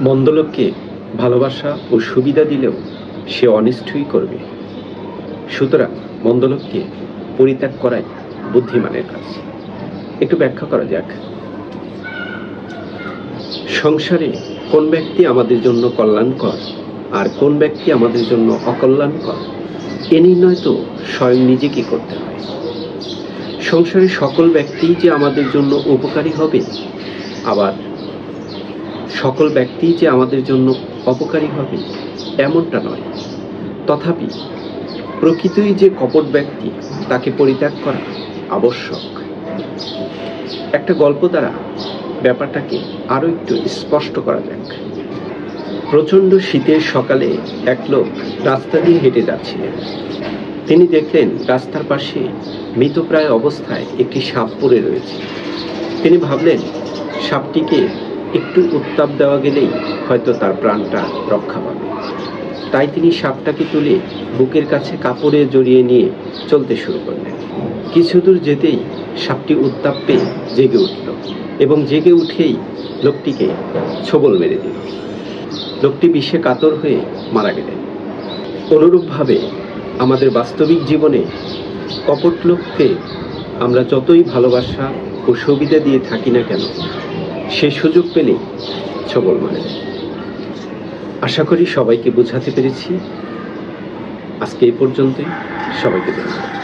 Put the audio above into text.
মন্দ লোককে ভালোবাসা ও সুবিধা দিলেও সে অনিষ্টই করবে। সুতরাং মন্দ লোককে পরিত্যাগ করাই বুদ্ধিমানের কাজ। একটু ব্যাখ্যা করা যাক। সংসারে কোন ব্যক্তি আমাদের জন্য কল্যাণকর আর কোন ব্যক্তি আমাদের জন্য অকল্যাণকর, এ নির্ণয় তো স্বয়ং নিজেকে করতে হয়। সংসারে সকল ব্যক্তিই যে আমাদের জন্য উপকারী হবে, আবার সকল ব্যক্তিই যে আমাদের জন্য অপকারী হবে, এমনটা নয়। তথাপি প্রকৃতই যে কপট ব্যক্তি, তাকে পরিত্যাগ করা আবশ্যক। একটা গল্প দ্বারা ব্যাপারটাকে আরও একটু স্পষ্ট করা যাক। প্রচণ্ড শীতের সকালে এক লোক রাস্তা দিয়ে হেঁটে যাচ্ছিলেন তিনি দেখলেন রাস্তার পাশে মৃতপ্রায় অবস্থায় একটি সাপ পড়ে রয়েছে। তিনি ভাবলেন, সাপটিকে একটু উত্তাপ দেওয়া গেলেই হয়তো তার প্রাণটা রক্ষা পাবে। তাই তিনি সাপটাকে তুলে বুকের কাছে কাপড়ে জড়িয়ে নিয়ে চলতে শুরু করলেন। কিছু দূর যেতেই সাপটি উত্তাপ পেয়ে জেগে উঠল এবং জেগে উঠেই লোকটিকে ছবল মেরে দিল। লোকটি বিষে কাতর হয়ে মারা গেলেন। অনুরূপভাবে আমাদের বাস্তবিক জীবনে কপট লোককে আমরা যতই ভালোবাসা ও সুবিধা দিয়ে থাকি না কেন সে সুযোগ পেলেই ছবল মারে। আশা করি সবাইকে বোঝাতে পেরেছি। আজকে এই পর্যন্তই। সবাইকে ধন্যবাদ।